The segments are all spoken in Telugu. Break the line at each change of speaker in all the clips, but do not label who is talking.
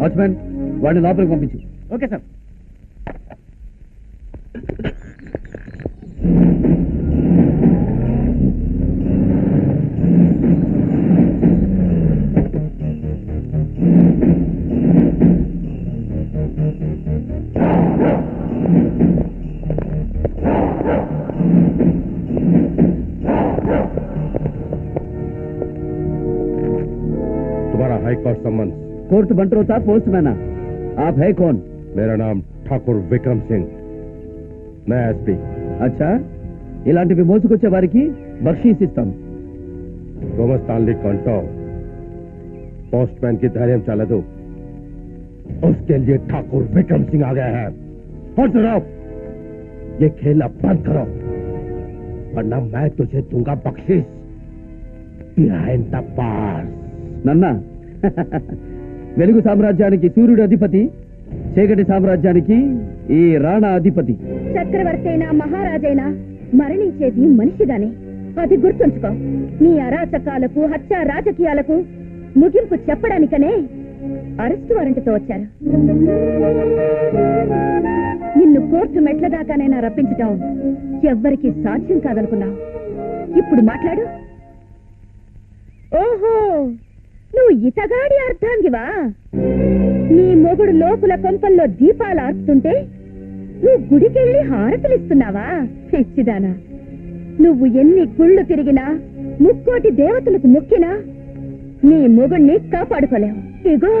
వాచ్మెన్ వాడిని లోపలికి పంపించు
okay sir
Thank you. Court सम्मन
కోర్టు బంట్రోతా పోస్ట్ మ్యానా ఆప్ హై కౌన్
मेरा नाम ठाकुर विक्रम सिंह मैं एसपी
అచ్చా ఇలాంటివి మోసుకొచ్చే వారికి బక్షీస్ ఇస్తాం
गोमस्तानली कंटो पोस्टमैन की धैर्य चला दो उसके लिए ठाकुर विक्रम सिंह आ गया है और सुनो ये खेल अब बंद करो वरना मैं तुझे दूंगा बख्शिश बिहाइंड द बार्स
నన్న వెలుగు సామ్రాజ్యానికి సూర్యుడు అధిపతి చీకటి సామ్రాజ్యానికి ఈ రాణా అధిపతి.
చక్రవర్తి అయినా మహారాజైనా మరణించేది మనిషిగానే. అది గుర్తుంచుకో నీ అరాచకాలకు హత్య రాజకీయాలకు ముగింపు చెప్పడానికనే అరెస్టు వారెంట్తో వచ్చారు. నిన్ను కోర్టు మెట్ల దాకానైనా రప్పించటం ఎవ్వరికి సాధ్యం కాదనుకున్నావు. ఇప్పుడు మాట్లాడు. ఓహో! ఇతగాడి అర్థాంగివా నీ మొగుడు లోకుల కొంపల్లో దీపాలు ఆర్పుతుంటే నువ్వు గుడికెళ్ళి హారతులిస్తున్నావా పిచ్చిదానా? నువ్వు ఎన్ని గుళ్ళు తిరిగినా ముక్కోటి దేవతలకు మొక్కినా నీ మొగుణ్ణి కాపాడుకోలేవు. ఇగో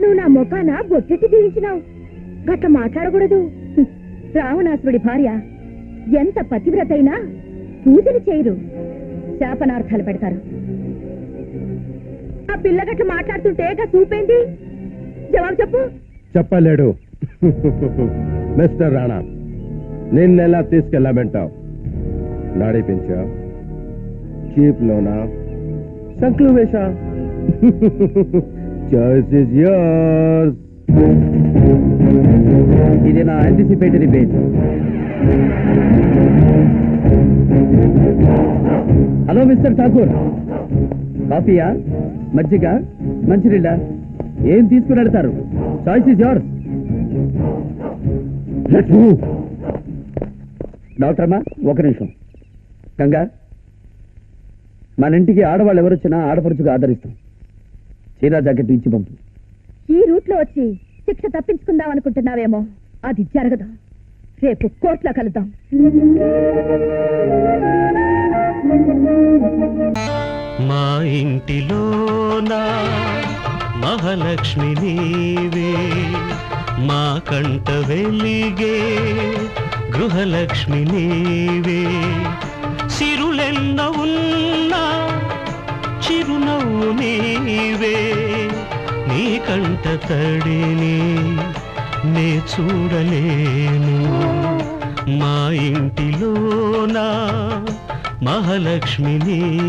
నువ్వు నా ముఖాన బొట్టెట్టి దీవించినావు గట్ల మాట్లాడకూడదు. రావణాసుడి రావణాసురుడి భార్య ఎంత పతివ్రతైనా పూజలు చేయరు. శాపనార్థాలు పెడతారు. ఆ పిల్ల గట్ల మాట్లాడుతుంటే గా చూపేంది జవాబు చెప్పు.
చెప్పలేడు. మిస్టర్ రాణా నిన్నెలా తీసుకెళ్ళమంటావు? నడిపించా చీప్ లోనా సంక్లు వేషా చాయిస్ ఇస్ యోర్స్
ఇది నా anticipatory page hello mister Thakur. కాఫీయా? మజ్జిగ మంచినీళ్ళ ఏం తీసుకుని వెళ్తారు? చాయిస్ ఇస్ యోర్స్ డాక్టర్ అమ్మా ఒక నిమిషం. గంగా మన ఇంటికి ఆడవాళ్ళు ఎవరొచ్చినా ఆడపడుచుగా ఆదరిస్తాం. చీరా జాకెట్ ఇచ్చి పంపు.
ఈ రూట్లో వచ్చి శిక్ష తప్పించుకుందాం అనుకుంటున్నావేమో? అది జరగదు. రేపు కోర్టులో కలుద్దాం.
మా ఇంటిలోన మహాలక్ష్మి నీవే. మా కంట వెలిగే గృహలక్ష్మి నీవే. సిరులెన్న ఉన్నా చిరునవ్వు నీవే. నీ కంట తడిని నే చూడలేను. మా ఇంటిలోన మహాలక్ష్మిని